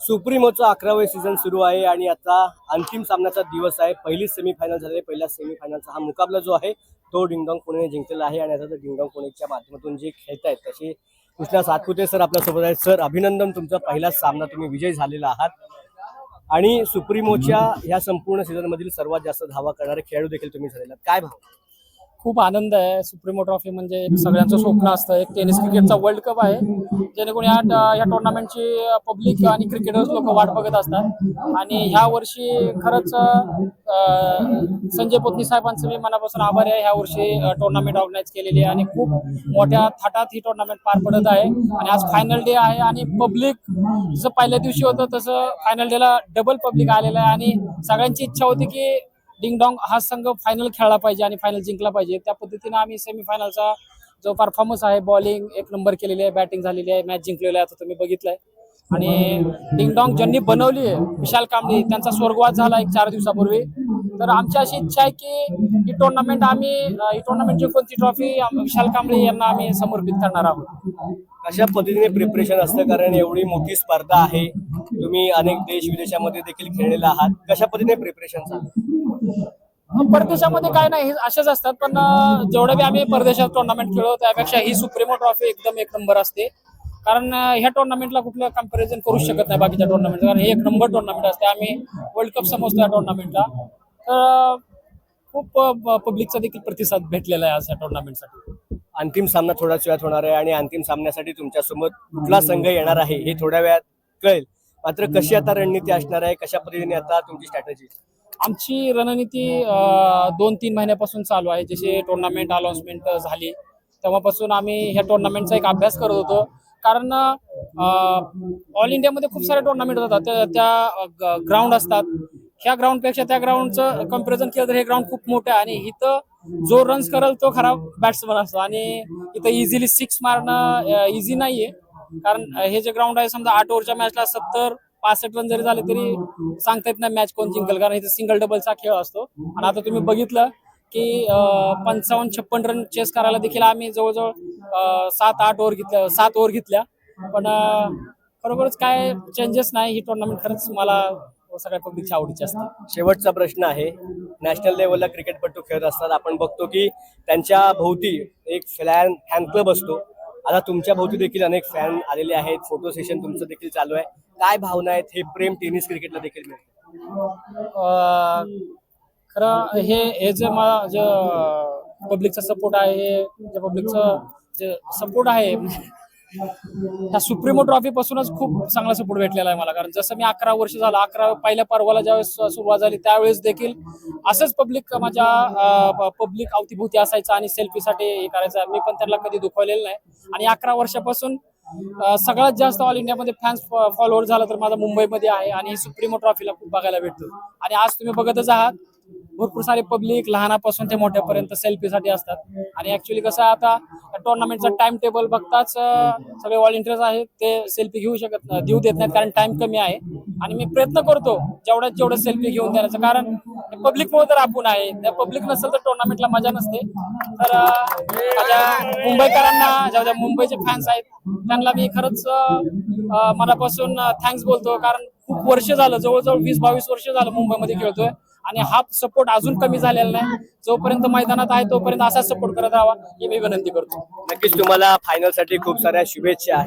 सुप्रीमोचं अकरावे सीझन सुरू आहे आणि आता अंतिम सामन्याचा दिवस आहे. पहिली सेमीफायनल झालेली पहिल्या सेमीफायनलचा हा मुकाबला जो आहे तो डिंगडॉंग पुणेने जिंकलेला आहे आणि आता तर डिंगडॉंग पुणेच्या माध्यमातून जे खेळत आहेत तसे कृष्णा सातपुते सर आपल्यासोबत आहेत. सर अभिनंदन तुमचा. पहिलाच सामना तुम्ही विजय झालेला आहात. आणि सुप्रीमोच्या ह्या संपूर्ण सीझनमधील सर्वात जास्त धावा करणारे खेळाडू देखील तुम्ही झालेला काय भाव? खूप आनंद आहे. सुप्रीमो ट्रॉफी म्हणजे एक सगळ्यांचं स्वप्न असतं. एक टेनिस क्रिकेटचा वर्ल्ड कप आहे. जेणेकरून या या टुर्नामेंटची पब्लिक आणि क्रिकेटर्स लोक वाट बघत असतात. आणि ह्या वर्षी खरंच संजय पोतनी साहेबांचं मी मनापासून आभारी आहे. ह्या वर्षी टुर्नामेंट ऑर्गनाईज केलेली आहे आणि खूप मोठ्या थाटात ही टुर्नामेंट पार पडत आहे. आणि आज फायनल डे आहे आणि पब्लिक जसं पहिल्या दिवशी होतं तसं फायनल डेला डबल पब्लिक आलेलं आहे. आणि सगळ्यांची इच्छा होती की डिंगडॉंग हा संघ फायनल खेळला पाहिजे आणि फायनल जिंकला पाहिजे. त्या पद्धतीने आम्ही सेमीफायनलचा जो परफॉर्मन्स आहे बॉलिंग एक नंबर केलेली आहे बॅटिंग झालेली आहे मॅच जिंकलेली आहे आता तुम्ही बघितलंय. आणि डिंगडॉंग ज्यांनी बनवली आहे विशाल कांबळे त्यांचा स्वर्गवास झाला एक चार दिवसापूर्वी. तर आमची अशी इच्छा आहे की ही टुर्नामेंट आम्ही ही टुर्नामेंट जिंकून कोणती ट्रॉफी विशाल कांबळे यांना आम्ही समर्पित करणार आहोत. अशा पद्धतीने प्रिपरेशन असतं? कारण एवढी मोठी स्पर्धा आहे. तुम्ही अनेक देश विदेशामध्ये देखील खेळलेला आहात. कशा पद्धतीने प्रिपरेशन झालं परदेशामध्ये काय नाही असेच असतात. पण जेवढे बी आम्ही परदेशात टुर्नामेंट खेळलो त्यापेक्षा ही सुप्रीमो ट्रॉफी एकदम एक नंबर असते. कारण ह्या टुर्नामेंटला कुठलं कंपॅरिझन करू शकत नाही बाकीच्या टुर्नामेंट कारण हे एक नंबर टुर्नामेंट असते. आम्ही वर्ल्ड कप समजतो या टुर्नामेंटला तर खूप पब्लिकचा देखील प्रतिसाद भेटलेला आहे आज या टुर्नामेंटसाठी अंतिम सामना थोड्याच वेळात होणार आहे आणि अंतिम सामन्यासाठी तुमच्यासोबत कुठला संघ येणार आहे हे थोड्या वेळात कळेल. मात्र कशी आता रणनीती असणार आहे कशा पद्धतीने आता तुमची स्ट्रॅटेजी आमची रणनीती दोन तीन महिन्यापासून चालू आहे. जशी टुर्नामेंट अनाउन्समेंट झाली तेव्हापासून आम्ही ह्या टुर्नामेंटचा एक अभ्यास करत होतो. कारण ऑल इंडियामध्ये खूप सारे टुर्नामेंट होतात. त्या- त्या ग्राउंड असतात. ह्या ग्राउंडपेक्षा त्या ग्राउंडचं कंपॅरिझन केलं तर हे ग्राउंड खूप मोठं आहे. आणि इथं जो रन्स करेल तो खरा बॅट्समन असतो. आणि इथं इझिली सिक्स मारणं इझी नाहीये. कारण हे जे ग्राउंड आहे समजा आठ ओव्हरच्या मॅचला सत्तर पासष्ट रन जरी झाले तरी सांगता येत नाही मॅच कोण जिंकल. कारण इथे सिंगल डबलचा खेळ असतो. आणि आता तुम्ही बघितलं की पंचावन्न छप्पन रन चेस करायला देखील आम्ही जवळजवळ सात आठ ओव्हर घेतल्या सात ओव्हर घेतल्या. पण खरोखरच काय चेंजेस नाही. ही टुर्नामेंट खरंच मला सगळ्या पब्लिकच्या आवडीची असते. शेवटचा प्रश्न आहे. नॅशनल लेवलला क्रिकेटपटू खेळत असतात. आपण बघतो की त्यांच्या भोवती एक फॅन फॅन क्लब असतो. आता तुमच्या भोवती देखील अनेक फॅन आलेले आहेत. फोटो सेशन तुमचं देखील चालू आहे. काय भावना आहेत हे प्रेम टेनिस क्रिकेटला देखील मिळतं? खरं हे हे जे मला जे पब्लिकचा सपोर्ट आहे हे जे पब्लिकचं जे सपोर्ट आहे ह्या सुप्रीमो ट्रॉफी पासूनच खूप चांगला सपोर्ट भेटलेला आहे मला. कारण जसं मी अकरा वर्ष झालं अकरा पहिल्या पर्वाला ज्यावेळेस सुरुवात झाली त्यावेळेस देखील असंच पब्लिक माझ्या पब्लिक अवतीभोवती असायचं आणि सेल्फीसाठी हे करायचं. मी पण त्यांना कधी दुखवलेलं नाही. आणि अकरा वर्षापासून सगळ्यात जास्त ऑल इंडियामध्ये फॅन्स फॉलोअर झाला तर माझा मुंबईमध्ये आहे आणि सुप्रीमो ट्रॉफीला खूप बघायला भेटतो. आणि आज तुम्ही बघतच आहात भरपूर सारे पब्लिक लहानापासून ते मोठ्यापर्यंत सेल्फीसाठी असतात. आणि ऍक्च्युली कसं आहे आता टुर्नामेंटचा टाइम टेबल बघताच सगळे व्हॉलेंटियर्स आहेत ते सेल्फी घेऊ शकत देऊ देत नाहीत कारण टाइम कमी आहे. आणि मी प्रयत्न करतो जेवढ्यात जेवढं सेल्फी घेऊन देण्याचं. कारण पब्लिकमुळे तर आपण आहे. त्या पब्लिक नसेल तर टुर्नामेंटला मजा नसते. तर माझ्या मुंबईकरांना ज्या ज्या मुंबईचे फॅन्स आहेत त्यांना मी खरंच मनापासून थँक्स बोलतो. कारण खूप वर्ष झालं जवळजवळ वीस बावीस वर्ष झालं मुंबईमध्ये खेळतोय. आणि हा सपोर्ट अजून कमी झालेला नाही. जोपर्यंत मैदानात आहे तोपर्यंत असा सपोर्ट करत राहावा ही मी विनंती करतो. नक्कीच तुम्हाला फायनलसाठी खूप साऱ्या शुभेच्छा आहेत.